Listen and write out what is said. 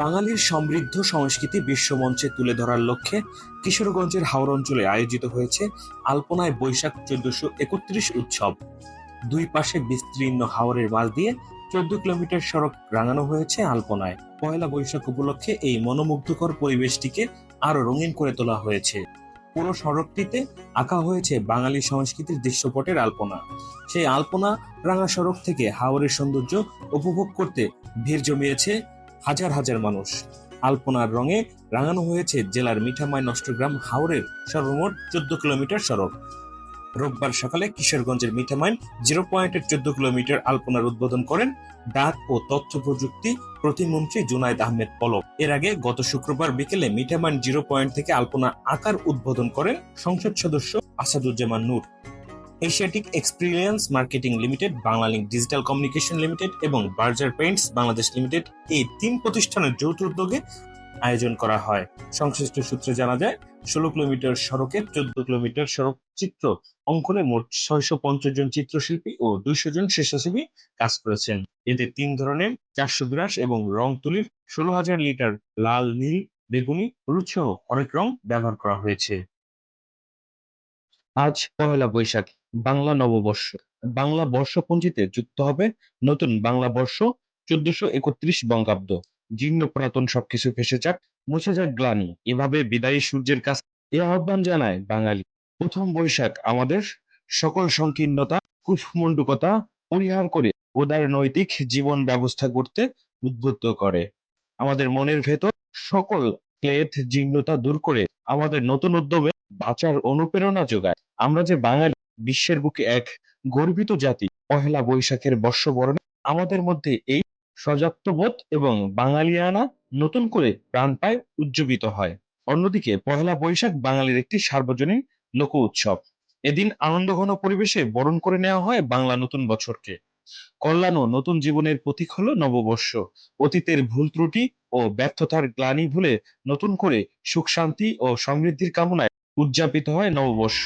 বাঙালির সমৃদ্ধ সংস্কৃতি বিশ্বমঞ্চে তুলে ধরার লক্ষ্যে কিশোরগঞ্জের হাওর অঞ্চলে আয়োজিত হয়েছে আলপনায় বৈশাখ চোদ্দশো একত্রিশ উৎসব। দুই পাশে বিস্তীর্ণ হাওরের মাঝ দিয়ে চোদ্দ কিলোমিটার সড়ক রাঙানো হয়েছে আলপনায়। পয়লা বৈশাখ উপলক্ষে এই মনোমুগ্ধকর পরিবেশটিকে আরও রঙিন করে তোলা হয়েছে। পুরো সড়কটিতে আঁকা হয়েছে বাঙালি সংস্কৃতির দৃশ্যপটের আলপনা। সেই আলপনা রাঙা সড়ক থেকে হাওরের সৌন্দর্য উপভোগ করতে ভিড় জমিয়েছে হাজার হাজার মানুষ। আলপনার রঙে রাঙানো হয়েছে জেলার মিঠামাই নষ্টগ্রাম হাওরের সর্বমোট চোদ্দ কিলোমিটার সড়ক। রোববার সকালে কিশোরগঞ্জের মিঠামাইন জিরো পয়েন্টের চোদ্দ কিলোমিটার আলপনার উদ্বোধন করেন ডাক ও তথ্য প্রযুক্তি প্রতিমন্ত্রী জুনাইদ আহমেদ পলক। এর আগে গত শুক্রবার বিকেলে মিঠামাইন জিরো পয়েন্ট থেকে আলপনা আকার উদ্বোধন করেন সংসদ সদস্য Asaduzzaman Noor. Asiatic experience marketing limited Banglalink digital communication limited এবং বার্জার পেইন্টস বাংলাদেশ লিমিটেড এই তিন প্রতিষ্ঠানের যৌথ উদ্যোগে আয়োজন করা হয়। সংশ্লিষ্ট সূত্রে জানা যায়, ষোলো কিলোমিটার সড়কে চোদ্দ কিলোমিটার সড়ক চিত্র অঙ্কনে মোট ছয়শো পঞ্চাশ জন চিত্রশিল্পী ও দুইশো জন স্বেচ্ছাসেবী কাজ করেছেন। এতে তিন ধরনের চারশো বিরাশ এবং রং তুলির ষোলো হাজার লিটার লাল, নীল, বেগুনি, হলুদ সহ অনেক রং ব্যবহার করা হয়েছে। আজ পহেলা বৈশাখ। বাংলা নববর্ষ। বাংলা বর্ষপঞ্জিতে যুক্ত হবে নতুন বাংলা বর্ষ চোদ্দশো একত্রিশ বঙ্গাব্দ। জীর্ণ পুরাতন সবকিছু ফেসে যাক, মুছে যাক গ্লানি। এভাবে বিদায়ী সূর্যের কাছ এ আহ্বান জানায় বাঙালি। প্রথম বৈশাখ আমাদের সকল সংকীর্ণতা কুষ্মণ্ডুকতা পরিহার করে উদার নৈতিক জীবন ব্যবস্থা করতে উদ্বুদ্ধ করে। আমাদের মনের ভেতর সকল ক্লেদ, জীর্ণতা দূর করে আমাদের নতুন উদ্যমে বাঁচার অনুপ্রেরণা যোগায়। আমরা যে বাঙালি বিশ্বের বুকে এক গর্বিত জাতি। পহেলা বৈশাখের বর্ষবরণে আমাদের মধ্যে এই সজাত্যবোধ এবং বাঙালিয়ানা নতুন করে প্রাণ পায় উজ্জীবিত হয়। অন্যদিকে পহেলা বৈশাখ বাঙালির একটি সার্বজনীন লোক উৎসব। এদিন আনন্দঘন পরিবেশে বরণ করে নেওয়া হয় বাংলা নতুন বছরকে। কল্যাণ ও নতুন জীবনের প্রতীক হল নববর্ষ। অতীতের ভুল ত্রুটি ও ব্যর্থতার গ্লানি ভুলে নতুন করে সুখ শান্তি ও সমৃদ্ধির কামনায় উদযাপিত হয় নববর্ষ।